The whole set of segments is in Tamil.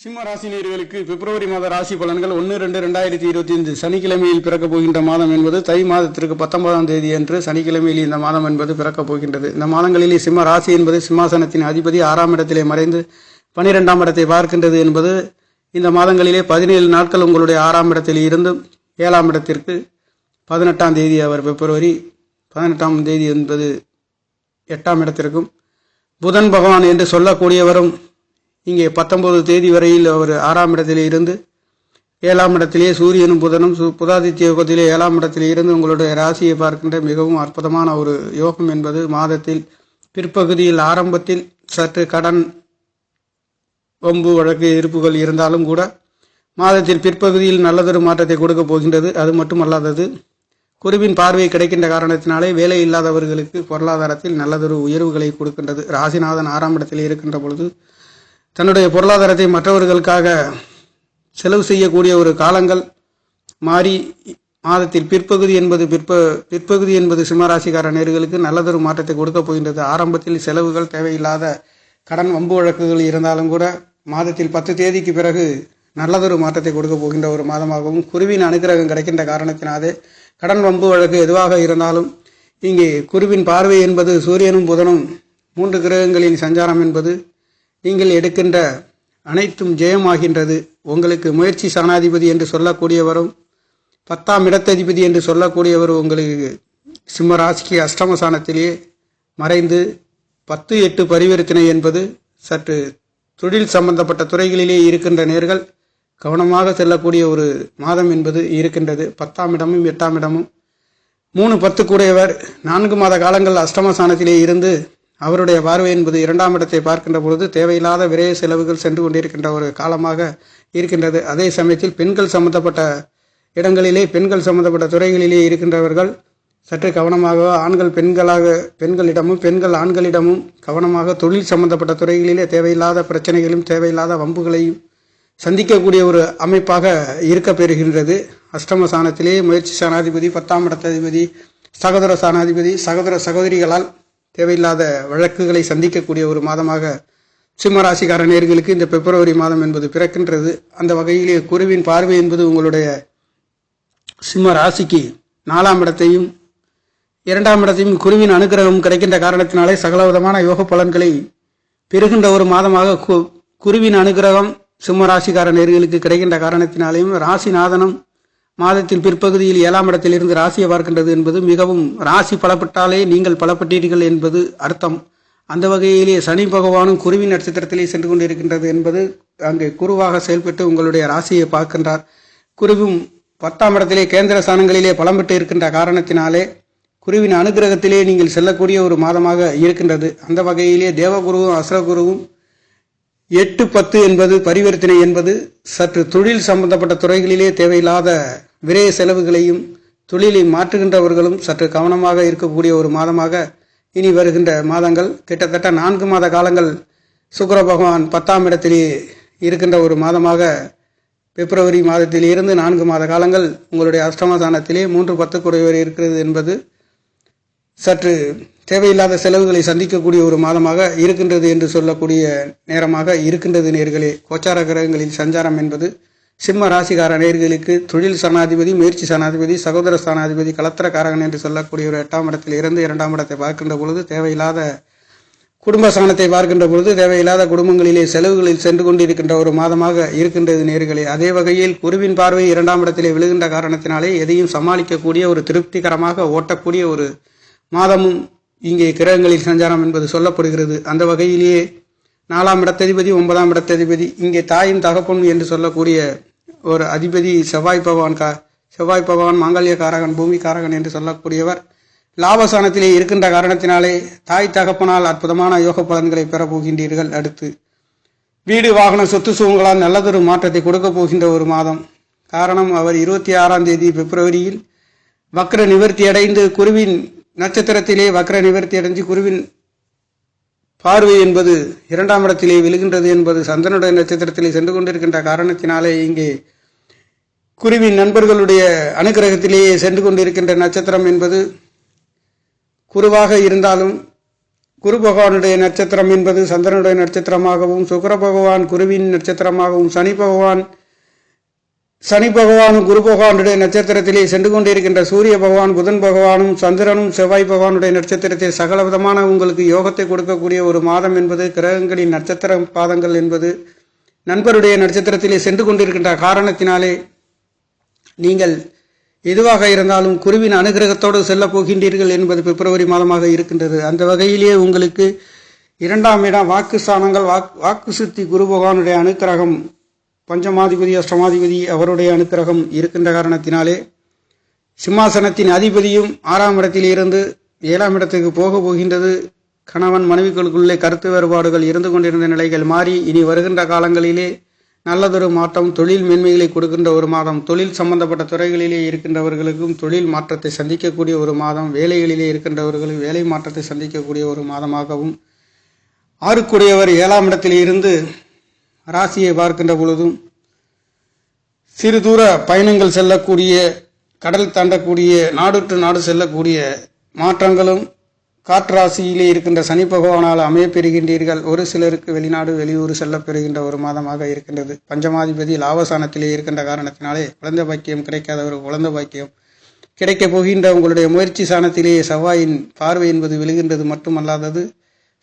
சிம்ம ராசினியர்களுக்கு பிப்ரவரி மாத ராசி பலன்கள் ஒன்று ரெண்டு ரெண்டாயிரத்தி இருபத்தி ஐந்து சனிக்கிழமையில் பிறக்கப் போகின்ற மாதம் என்பது தை மாதத்திற்கு பத்தொன்பதாம் தேதி அன்று சனிக்கிழமையில் இந்த மாதம் என்பது பிறக்கப் போகின்றது. இந்த மாதங்களிலே சிம்ம ராசி என்பது சிம்மாசனத்தின் அதிபதி ஆறாம் இடத்திலே மறைந்து பனிரெண்டாம் இடத்தை பார்க்கின்றது என்பது இந்த மாதங்களிலே பதினேழு நாட்கள் உங்களுடைய ஆறாம் இடத்தில் இருந்து ஏழாம் இடத்திற்கு பதினெட்டாம் தேதி அவர் பிப்ரவரி பதினெட்டாம் தேதி என்பது எட்டாம் இடத்திற்கும் புதன் பகவான் என்று சொல்லக்கூடியவரும் இங்கே பத்தொன்பது தேதி வரையில் அவர் ஆறாம் இடத்திலே இருந்து ஏழாம் இடத்திலே சூரியனும் புதனும் சு- புதாதித்ய யோகத்திலே ஏழாம் இடத்திலே இருந்து உங்களுடைய ராசியை பார்க்கின்ற மிகவும் அற்புதமான ஒரு யோகம் என்பது மாதத்தில் பிற்பகுதியில் ஆரம்பத்தில் சற்று கடன் வம்பு வழக்கு இருப்புகள் இருந்தாலும் கூட மாதத்தில் பிற்பகுதியில் நல்லதொரு மாற்றத்தை கொடுக்க போகின்றது. அது மட்டுமல்லாதது குருவின் பார்வை கிடைக்கின்ற காரணத்தினாலே வேலை இல்லாதவர்களுக்கு பொருளாதாரத்தில் நல்லதொரு உயர்வுகளை கொடுக்கின்றது. ராசிநாதன் ஆறாம் இடத்தில் இருக்கின்ற பொழுது தன்னுடைய பொருளாதாரத்தை மற்றவர்களுக்காக செலவு செய்யக்கூடிய ஒரு காலங்கள் மாறி மாதத்தில் பிற்பகுதி என்பது பிற்ப பிற்பகுதி என்பது சிம்மராசிக்கார நேர்களுக்கு நல்லதொரு மாற்றத்தை கொடுக்க போகின்றது. ஆரம்பத்தில் செலவுகள் தேவையில்லாத கடன் வம்பு வழக்குகள் இருந்தாலும் கூட மாதத்தில் பத்து தேதிக்கு பிறகு நல்லதொரு மாற்றத்தை கொடுக்க போகின்ற ஒரு மாதமாகவும் குருவின் அனுகிரகம் கிடைக்கின்ற காரணத்தினாலே கடன் வம்பு வழக்கு எதுவாக இருந்தாலும் இங்கே குருவின் பார்வை என்பது சூரியனும் புதனும் மூன்று கிரகங்களின் சஞ்சாரம் என்பது நீங்கள் எடுக்கின்ற அனைத்தும் ஜெயமாகின்றது. உங்களுக்கு முயற்சி சனாதிபதி என்று சொல்லக்கூடியவரும் பத்தாம் இடத்ததிபதி என்று சொல்லக்கூடியவர் உங்களுக்கு சிம்ம ராசிக்கு அஷ்டமசானத்திலேயே மறைந்து பத்து எட்டு பரிவர்த்தனை என்பது சற்று தொழில் சம்பந்தப்பட்ட துறைகளிலே இருக்கின்ற நேர்கள் கவனமாக செல்லக்கூடிய ஒரு மாதம் என்பது இருக்கின்றது. பத்தாம் இடமும் எட்டாம் இடமும். மூணு பத்து கூடையவர் நான்கு மாத காலங்கள் அஷ்டமசானத்திலே இருந்து அவருடைய பார்வை என்பது இரண்டாம் இடத்தை பார்க்கின்ற பொழுது தேவையில்லாத விரைய செலவுகள் சென்று கொண்டிருக்கின்ற ஒரு காலமாக இருக்கின்றது. அதே சமயத்தில் பெண்கள் சம்பந்தப்பட்ட இடங்களிலே பெண்கள் சம்பந்தப்பட்ட துறைகளிலே இருக்கின்றவர்கள் சற்று கவனமாக ஆண்கள் பெண்களாக பெண்களிடமும் பெண்கள் ஆண்களிடமும் கவனமாக தொழில் சம்பந்தப்பட்ட துறைகளிலே தேவையில்லாத பிரச்சனைகளையும் தேவையில்லாத வம்புகளையும் சந்திக்கக்கூடிய ஒரு அமைப்பாக இருக்க பெறுகின்றது. அஷ்டம சாணத்திலே முயற்சி சாணாதிபதி பத்தாம் இடத்ததிபதி சகோதர சாணாதிபதி சகோதர சகோதரிகளால் தேவையில்லாத வழக்குகளை சந்திக்கக்கூடிய ஒரு மாதமாக சிம்ம ராசிக்கார நேர்களுக்கு இந்த பிப்ரவரி மாதம் என்பது பிறக்கின்றது. அந்த வகையிலே குருவின் பார்வை என்பது உங்களுடைய சிம்ம ராசிக்கு நாலாம் இடத்தையும் இரண்டாம் இடத்தையும் குருவின் அனுகிரகம் கிடைக்கின்ற காரணத்தினாலே சகலவிதமான யோக பலன்களை பெறுகின்ற ஒரு மாதமாக கு- குருவின் அனுகிரகம் சிம்ம ராசிக்கார நேர்களுக்கு கிடைக்கின்ற காரணத்தினாலேயும் ராசிநாதனம் மாதத்தின் பிற்பகுதியில் ஏழாம் இடத்திலிருந்து ராசியை பார்க்கின்றது என்பது மிகவும் ராசி பலப்பட்டாலே நீங்கள் பலப்பட்டீர்கள் என்பது அர்த்தம். அந்த வகையிலே சனி பகவானும் குருவின் நட்சத்திரத்திலே சென்று கொண்டிருக்கின்றது என்பது அங்கே குருவாக செயல்பட்டு உங்களுடைய ராசியை பார்க்கின்றார். குருவும் பத்தாம் இடத்திலே கேந்திர ஸ்தானங்களிலே பலம் பெற்று இருக்கின்ற காரணத்தினாலே குருவின் அனுகிரகத்திலே நீங்கள் செல்லக்கூடிய ஒரு மாதமாக இருக்கின்றது. அந்த வகையிலே தேவகுருவும் அசுரகுருவும் எட்டு பத்து என்பது பரிவர்த்தனை என்பது சற்று தொழில் சம்பந்தப்பட்ட துறைகளிலே தேவையில்லாத விரைய செலவுகளையும் தொழிலை மாற்றுகின்றவர்களும் சற்று கவனமாக இருக்கக்கூடிய ஒரு மாதமாக இனி வருகின்ற மாதங்கள். கிட்டத்தட்ட நான்கு மாத காலங்கள் சுக்கர பகவான் பத்தாம் இடத்திலே இருக்கின்ற ஒரு மாதமாக பிப்ரவரி மாதத்தில் இருந்து நான்கு மாத காலங்கள் உங்களுடைய அஷ்டமதானத்திலே மூன்று பத்து குறைவர் இருக்கிறது என்பது சற்று தேவையில்லாத செலவுகளை சந்திக்கக்கூடிய ஒரு மாதமாக இருக்கின்றது என்று சொல்லக்கூடிய நேரமாக இருக்கின்றது நேர்களே. கோச்சார கிரகங்களின் சஞ்சாரம் என்பது சிம்ம ராசிகார நேர்களுக்கு தொழில் சனாதிபதி முயற்சி சனாதிபதி சகோதர ஸ்தானாதிபதி கலத்திரக்காரகன் என்று சொல்லக்கூடிய ஒரு எட்டாம் இடத்தில் இருந்து இரண்டாம் இடத்தை பார்க்கின்ற பொழுது தேவையில்லாத குடும்ப சாணத்தை பார்க்கின்ற பொழுது தேவையில்லாத குடும்பங்களிலே செலவுகளில் சென்று கொண்டிருக்கின்ற ஒரு மாதமாக இருக்கின்றது நேர்களே. அதே வகையில் குருவின் பார்வை இரண்டாம் இடத்திலே விழுகின்ற காரணத்தினாலே எதையும் சமாளிக்கக்கூடிய ஒரு திருப்திகரமாக ஓட்டக்கூடிய ஒரு மாதமும் இங்கே கிரகங்களில் சஞ்சாரம் என்பது சொல்லப்படுகிறது. அந்த வகையிலேயே நாலாம் இடத்ததிபதி ஒன்பதாம் இடத்ததிபதி இங்கே தாயும் தகப்பன் என்று சொல்லக்கூடிய ஒரு அதிபதி செவ்வாய் பகவான் கா செவ்வாய் பகவான் மாங்கல்ய காரகன் பூமி காரகன் என்று சொல்லக்கூடியவர். லாபசானத்திலே இருக்கின்ற காரணத்தினாலே தாய் தகப்பனால் அற்புதமான யோக பலன்களை பெறப்போகின்றீர்கள் அடுத்து. வீடு வாகன சொத்து சுகங்களால் நல்லதொரு மாற்றத்தை கொடுக்க போகின்ற ஒரு மாதம். காரணம் அவர் இருபத்தி ஆறாம் தேதி பிப்ரவரியில் வக்ர நிவர்த்தி அடைந்து குருவின் நட்சத்திரத்திலே வக்ர நிவர்த்தி அடைஞ்சு குருவின் பார்வை என்பது இரண்டாம் இடத்திலே விழுகின்றது என்பது சந்தனுடைய நட்சத்திரத்திலே சென்று கொண்டிருக்கின்ற காரணத்தினாலே இங்கே குருவின் நண்பர்களுடைய அனுகிரகத்திலேயே சென்று கொண்டிருக்கின்ற நட்சத்திரம் என்பது குருவாக இருந்தாலும் குரு பகவானுடைய நட்சத்திரம் என்பது சந்திரனுடைய நட்சத்திரமாகவும் சுக்கர பகவான் குருவின் நட்சத்திரமாகவும் சனி பகவான் சனி பகவானும் குரு பகவானுடைய நட்சத்திரத்திலே சென்று கொண்டிருக்கின்ற சூரிய பகவான் புதன் பகவானும் சந்திரனும் செவ்வாய் பகவானுடைய நட்சத்திரத்தை சகல விதமான உங்களுக்கு யோகத்தை கொடுக்கக்கூடிய ஒரு மாதம் என்பது கிரகங்களின் நட்சத்திர பாதங்கள் என்பது. நண்பருடைய நட்சத்திரத்திலே சென்று கொண்டிருக்கின்ற காரணத்தினாலே நீங்கள் எதுவாக இருந்தாலும் குருவின் அனுகிரகத்தோடு செல்லப் போகின்றீர்கள் என்பது பிப்ரவரி மாதமாக இருக்கின்றது. அந்த வகையிலே உங்களுக்கு இரண்டாம் இடம் வாக்கு ஸ்தானங்கள் வாக் வாக்கு சுத்தி குரு பகவானுடைய அனுக்கிரகம். பஞ்சமாதிபதி அஷ்டமாதிபதி அவருடைய அனுக்கிரகம் இருக்கின்ற காரணத்தினாலே சிம்மாசனத்தின் அதிபதியும் ஆறாம் இடத்தில் இருந்து ஏழாம் இடத்துக்கு போக போகின்றது. கணவன் மனைவிகளுக்குள்ளே கருத்து வேறுபாடுகள் இருந்து கொண்டிருந்த நிலைகள் மாறி இனி வருகின்ற காலங்களிலே நல்லதொரு மாற்றம் தொழில் மேன்மைகளை கொடுக்கின்ற ஒரு மாதம் தொழில் சம்பந்தப்பட்ட துறைகளிலே இருக்கின்றவர்களுக்கும் தொழில் மாற்றத்தை சந்திக்கக்கூடிய ஒரு மாதம் வேலைகளிலே இருக்கின்றவர்களும் வேலை மாற்றத்தை சந்திக்கக்கூடிய ஒரு மாதமாகவும் ஆறுக்குடையவர் ஏழாம் இடத்தில் இருந்து ராசியை பார்க்கின்ற பொழுதும் சிறு தூர பயணங்கள் செல்லக்கூடிய கடல் தாண்டக்கூடிய நாடு டு நாடு செல்லக்கூடிய மாற்றங்களும் காற்றாசியிலே இருக்கின்ற சனி பகவானால் அமையப்பெறுகின்றீர்கள். ஒரு சிலருக்கு வெளிநாடு வெளியூர் செல்லப்பெறுகின்ற ஒரு மாதமாக இருக்கின்றது. பஞ்சமாதிபதி லாபசானத்திலே இருக்கின்ற காரணத்தினாலே குழந்தை பாக்கியம் கிடைக்காத ஒரு குழந்தை பாக்கியம் கிடைக்கப் போகின்ற உங்களுடைய முயற்சி சாணத்திலேயே செவ்வாயின் பார்வை என்பது விழுகின்றது. மட்டுமல்லாதது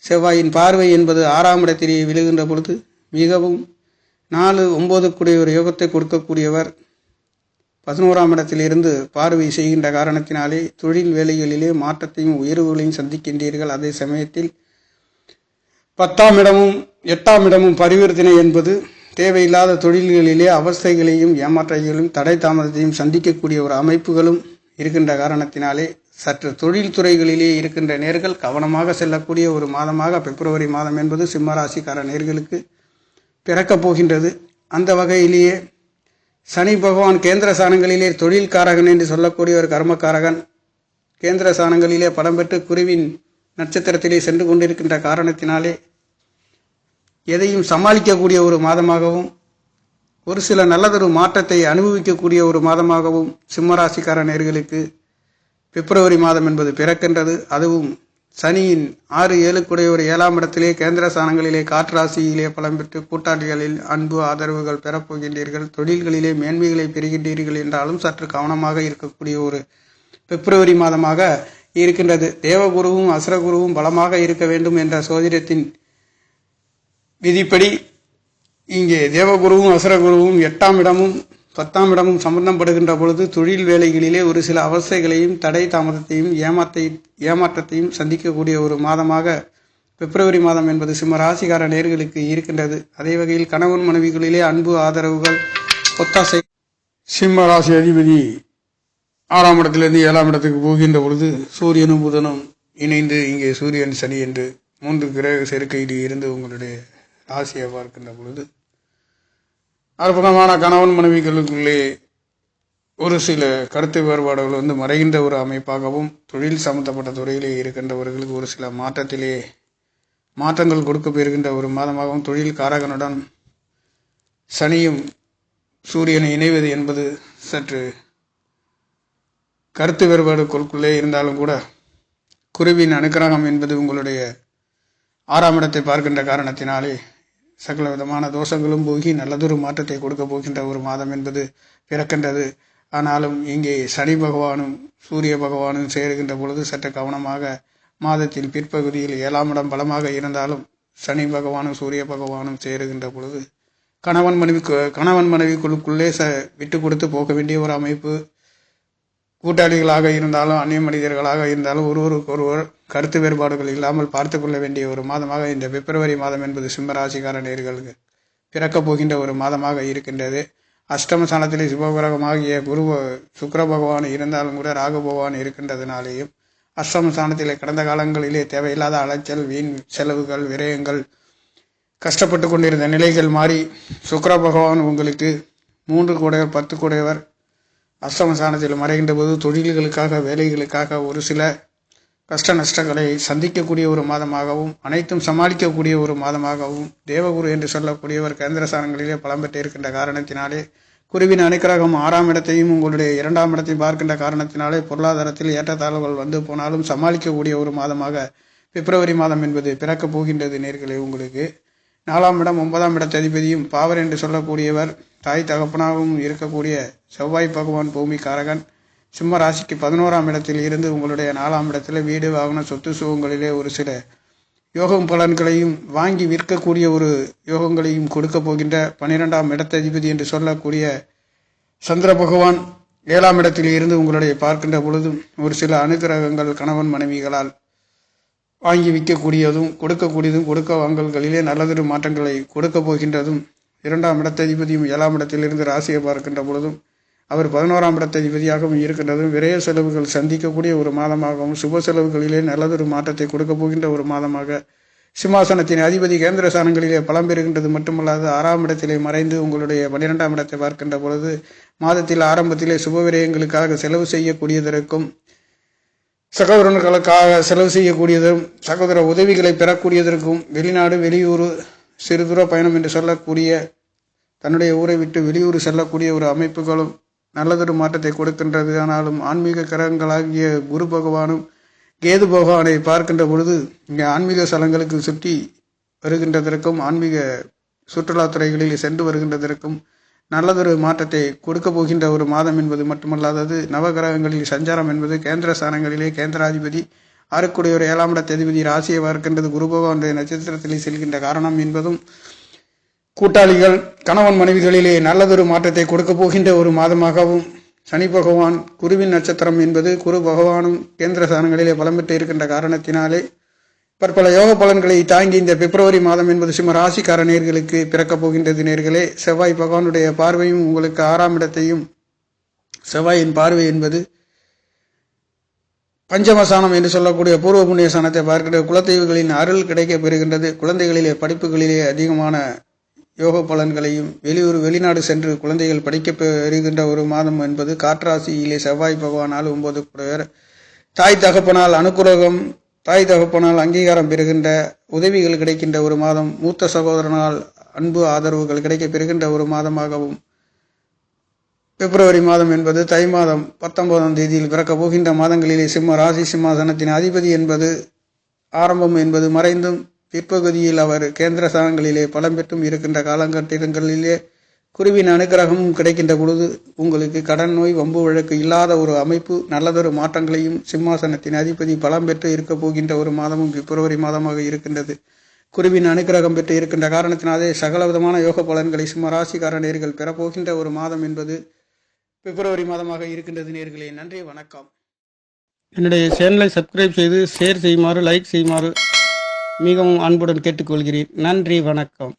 செவ்வாயின் பார்வை என்பது ஆறாம் இடத்திலேயே விழுகின்ற பொழுது மிகவும் நாலு ஒன்பதுக்குடைய ஒரு யோகத்தை கொடுக்கக்கூடியவர் பதினோராம் இடத்திலிருந்து பார்வை செய்கின்ற காரணத்தினாலே தொழில் வேலைகளிலே மாற்றத்தையும் உயர்வுகளையும் சந்திக்கின்றீர்கள். அதே சமயத்தில் பத்தாம் இடமும் எட்டாம் இடமும் பரிவர்த்தனை என்பது தேவையில்லாத தொழில்களிலே அவஸ்தைகளையும் ஏமாற்றங்களையும் தடை தாமதத்தையும் சந்திக்கக்கூடிய ஒரு அமைப்புகளும் இருக்கின்ற காரணத்தினாலே சற்று தொழில்துறைகளிலே இருக்கின்ற நேர்கள் கவனமாக செல்லக்கூடிய ஒரு மாதமாக பிப்ரவரி மாதம் என்பது சிம்மராசிக்கார நேர்களுக்கு பிறக்கப் போகின்றது. அந்த வகையிலேயே சனி பகவான் கேந்திர சாணங்களிலே தொழில்காரகன் என்று சொல்லக்கூடிய ஒரு கர்மக்காரகன் கேந்திர சாணங்களிலே படம் பெற்று குருவின் நட்சத்திரத்திலே சென்று கொண்டிருக்கின்ற காரணத்தினாலே எதையும் சமாளிக்கக்கூடிய ஒரு மாதமாகவும் ஒரு சில நல்லதொரு மாற்றத்தை அனுபவிக்கக்கூடிய ஒரு மாதமாகவும் சிம்மராசிக்கார நேர்களுக்கு பிப்ரவரி மாதம் என்பது பிறக்கின்றது. அதுவும் சனியின் ஆறு ஏழுக்குடைய ஒரு ஏழாம் இடத்திலே கேந்திர ஸ்தானங்களிலே காற்றாசியிலே பலம் பெற்று கூட்டாளிகளில் அன்பு ஆதரவுகள் பெறப்போகின்றீர்கள் தொழில்களிலே மேன்மைகளை பெறுகின்றீர்கள் என்றாலும் சற்று கவனமாக இருக்கக்கூடிய ஒரு பிப்ரவரி மாதமாக இருக்கின்றது. தேவகுருவும் அசுரகுருவும் பலமாக இருக்க வேண்டும் என்ற சோதிடத்தின் விதிப்படி இங்கே தேவகுருவும் அசுரகுருவும் எட்டாம் இடமும் பத்தாம் இடமும் சம்பந்தப்படுகின்ற பொழுது தொழில் வேலைகளிலே ஒரு சில அவஸ்தைகளையும் தடை தாமதத்தையும் ஏமாத்தை ஏமாற்றத்தையும் சந்திக்கக்கூடிய ஒரு மாதமாக பிப்ரவரி மாதம் என்பது சிம்ம ராசிகார நேர்களுக்கு இருக்கின்றது. அதே வகையில் கணவன் மனைவிகளிலே அன்பு ஆதரவுகள் ஒத்தாசை. சிம்ம ராசி அதிபதி ஆறாம் இடத்திலிருந்து ஏழாம் இடத்துக்கு போகின்ற பொழுது சூரியனும் புதனும் இணைந்து இங்கே சூரியன் சனி என்று மூன்று கிரக சேர்க்கையில் இருந்து உங்களுடைய ராசியை பார்க்கின்ற பொழுது அற்புதமான கணவன் மனைவிகளுக்குள்ளே ஒரு சில கருத்து வேறுபாடுகள் வந்து மறைகின்ற ஒரு அமைப்பாகவும் தொழில் சம்பந்தப்பட்ட துறையிலே இருக்கின்றவர்களுக்கு ஒரு சில மாற்றத்திலே மாற்றங்கள் கொடுக்க போயிருக்கின்ற ஒரு மாதமாகவும் தொழில் காரகனுடன் சனியும் சூரியனை இணைவது என்பது சற்று கருத்து வேறுபாடுகளுக்குள்ளே இருந்தாலும் கூட குருவின் அனுக்கிரகம் என்பது உங்களுடைய ஆறாம் இடத்தை பார்க்கின்ற காரணத்தினாலே சகல விதமான தோஷங்களும் போகி நல்லதொரு மாற்றத்தை கொடுக்க போகின்ற ஒரு மாதம் என்பது பிறக்கின்றது. ஆனாலும் இங்கே சனி பகவானும் சூரிய பகவானும் சேருகின்ற பொழுது சற்று கவனமாக மாதத்தின் பிற்பகுதியில் ஏழாம் இடம் பலமாக இருந்தாலும் சனி பகவானும் சூரிய பகவானும் சேருகின்ற பொழுது கணவன் மனைவி கணவன் மனைவிக்குள்ளுக்குள்ளே ச விட்டு கொடுத்து போக வேண்டிய ஒரு அமைப்பு கூட்டாளிகளாக இருந்தாலும் அந்நிய மனிதர்களாக இருந்தாலும் ஒருவருக்கு ஒருவர் கருத்து வேறுபாடுகள் இல்லாமல் பார்த்து கொள்ள வேண்டிய ஒரு மாதமாக இந்த பிப்ரவரி மாதம் என்பது சிம்மராசிக்கார நேர்களுக்கு பிறக்கப் போகின்ற ஒரு மாதமாக இருக்கின்றது. அஷ்டம ஸ்தானத்திலே சிவகிரகமாகிய குரு சுக்கர பகவான் இருந்தாலும் கூட ராகு பகவான் இருக்கின்றதுனாலேயும் அஷ்டம ஸ்தானத்திலே கடந்த காலங்களிலே தேவையில்லாத அலைச்சல் வீண் செலவுகள் விரயங்கள் கஷ்டப்பட்டு கொண்டிருந்த நிலைகள் மாறி சுக்கர பகவான் உங்களுக்கு மூன்று கூடையவர் பத்து கூடையவர் அஸ்தமசானத்தில் மறைகின்ற போது தொழில்களுக்காக வேலைகளுக்காக ஒரு சில கஷ்ட நஷ்டங்களை சந்திக்கக்கூடிய ஒரு மாதமாகவும் அனைத்தும் சமாளிக்கக்கூடிய ஒரு மாதமாகவும் தேவகுரு என்று சொல்லக்கூடியவர் கேந்திர ஸ்தானங்களிலே பலம் பெற்றிருக்கின்ற காரணத்தினாலே குருவின் அனுக்கிரகம் ஆறாம் இடத்தையும் உங்களுடைய இரண்டாம் இடத்தையும் பார்க்கின்ற காரணத்தினாலே பொருளாதாரத்தில் ஏற்றத்தாழ்வுகள் வந்து போனாலும் சமாளிக்கக்கூடிய ஒரு மாதமாக பிப்ரவரி மாதம் என்பது பிறக்கப் போகின்றது நேர்களே உங்களுக்கு. நாலாம் இடம் ஒன்பதாம் இடத்த அதிபதியும் பாவர் என்று சொல்லக்கூடியவர் தாய் தகப்பனாகவும் இருக்கக்கூடிய செவ்வாய் பகவான் பூமி காரகன் சிம்ம ராசிக்கு பதினோராம் இடத்தில் இருந்து உங்களுடைய நாலாம் இடத்துல வீடு வாகன சொத்து சுகங்களிலே ஒரு சில யோகம் பலன்களையும் வாங்கி விற்கக்கூடிய ஒரு யோகங்களையும் கொடுக்க போகின்ற பன்னிரெண்டாம் இடத்ததிபதி என்று சொல்லக்கூடிய சந்திர பகவான் ஏழாம் இடத்தில் இருந்து உங்களுடைய பார்க்கின்ற பொழுதும் ஒரு சில அனுகிரகங்கள் கணவன் மனைவிகளால் வாங்கி விற்கக்கூடியதும் கொடுக்கக்கூடியதும் கொடுக்க வாங்கல்களிலே நல்லதொரு மாற்றங்களை கொடுக்க போகின்றதும் இரண்டாம் இடத்ததிபதியும் ஏழாம் இடத்திலிருந்து ராசியை பார்க்கின்ற பொழுதும் அவர் பதினோராம் இடத்ததிபதியாகவும் இருக்கின்றதும் விரய செலவுகள் சந்திக்கக்கூடிய ஒரு மாதமாகவும் சுப செலவுகளிலே நல்லதொரு மாற்றத்தை கொடுக்க போகின்ற ஒரு மாதமாக சிம்மாசனத்தின் அதிபதி கேந்திர சாணங்களிலே பலம் பெறுகின்றது மட்டுமல்லாது ஆறாம் இடத்திலே மறைந்து உங்களுடைய பன்னிரெண்டாம் இடத்தை பார்க்கின்ற பொழுது மாதத்தில் ஆரம்பத்திலே சுப விரயங்களுக்காக செலவு செய்யக்கூடியதற்கும் சகோதரர்களுக்காக செலவு செய்யக்கூடியதும் சகோதர உதவிகளை பெறக்கூடியதற்கும் வெளிநாடு வெளியூர் சிறு தூர பயணம் என்று சொல்லக்கூடிய தன்னுடைய ஊரை விட்டு வெளியூர் செல்லக்கூடிய ஒரு அமைப்புகளும் நல்லதொரு மாற்றத்தை கொடுக்கின்றது. ஆனாலும் ஆன்மீக கிரகங்களாகிய குரு பகவானும் கேது பகவானை பார்க்கின்ற பொழுது இங்கே ஆன்மீக ஸ்தலங்களுக்கு சுற்றி வருகின்றதற்கும் ஆன்மீக சுற்றுலாத்துறைகளில் சென்று வருகின்றதற்கும் நல்லதொரு மாற்றத்தை கொடுக்க போகின்ற ஒரு மாதம் என்பது மட்டுமல்லாதது நவகிரகங்களில் சஞ்சாரம் என்பது கேந்திர ஸ்தானங்களிலே கேந்திராதிபதி ஆறுக்குடையோர் ஏழாம் இடத்த தேதிபதி ராசியை பார்க்கின்றது குருபவானுடைய நட்சத்திரத்திலே செல்கின்ற காரணம் என்பதும் கூட்டாளிகள் கணவன் மனைவிகளிலே நல்லதொரு மாற்றத்தை கொடுக்க போகின்ற ஒரு மாதமாகவும் சனி பகவான் குருவின் நட்சத்திரம் என்பது குரு பகவானும் கேந்திர ஸ்தானங்களிலே பலம் பெற்று இருக்கின்ற காரணத்தினாலே பற்பல யோக பலன்களை தாங்கி இந்த பிப்ரவரி மாதம் என்பது சிம்ம ராசிக்கார நேர்களுக்கு பிறக்கப் போகின்றது நேர்களே. செவ்வாய் பகவானுடைய பார்வையும் உங்களுக்கு ஆறாம் இடத்தையும் செவ்வாயின் பார்வை என்பது பஞ்சமசானம் என்று சொல்லக்கூடிய பூர்வ புண்ணிய சாணத்தை பார்க்கிற குலதெய்வங்களின் அருள் கிடைக்கப் பெறுகின்றது. குழந்தைகளிலே படிப்புகளிலே அதிகமான யோக பலன்களையும் வெளியூர் வெளிநாடு சென்று குழந்தைகள் படிக்க பெறுகின்ற ஒரு மாதம் என்பது காற்றாசியிலே செவ்வாய் பகவானால் ஒன்பது குடையர் தாய் தகப்பனால் அனுக்குரகம் தாய் தகப்பனால் அங்கீகாரம் பெறுகின்ற உதவிகள் கிடைக்கின்ற ஒரு மாதம் மூத்த சகோதரனால் அன்பு ஆதரவுகள் கிடைக்க பெறுகின்ற ஒரு மாதமாகவும் பிப்ரவரி மாதம் என்பது தை மாதம் பத்தொன்பதாம் தேதியில் பிறக்கப் போகின்ற மாதங்களிலே சிம்ம ராசி சிம்மாசனத்தின் அதிபதி என்பது ஆரம்பம் என்பது மறைந்தும் பிற்பகுதியில் அவர் கேந்திர ஸ்தானங்களிலே பலம் பெற்றும் இருக்கின்ற காலகட்டங்களிலே குருவின் அனுகிரகமும் கிடைக்கின்ற பொழுது உங்களுக்கு கடன் நோய் வம்பு வழக்கு இல்லாத ஒரு அமைப்பு நல்லதொரு மாற்றங்களையும் சிம்மாசனத்தின் அதிபதி பலம் பெற்று இருக்கப் போகின்ற ஒரு மாதமும் பிப்ரவரி மாதமாக இருக்கின்றது. குருவின் அனுகிரகம் பெற்று இருக்கின்ற காரணத்தினாலே சகல விதமான யோக பலன்களை சிம்மராசிக்கார நேர்கள் பெறப்போகின்ற ஒரு மாதம் என்பது பிப்ரவரி மாதமாக இருக்கின்றது நேர்களே. நன்றி வணக்கம். என்னுடைய சேனலை சப்ஸ்கிரைப் செய்து ஷேர் செய்யுமாறு லைக் செய்யுமாறு மிகவும் அன்புடன் கேட்டுக்கொள்கிறேன். நன்றி வணக்கம்.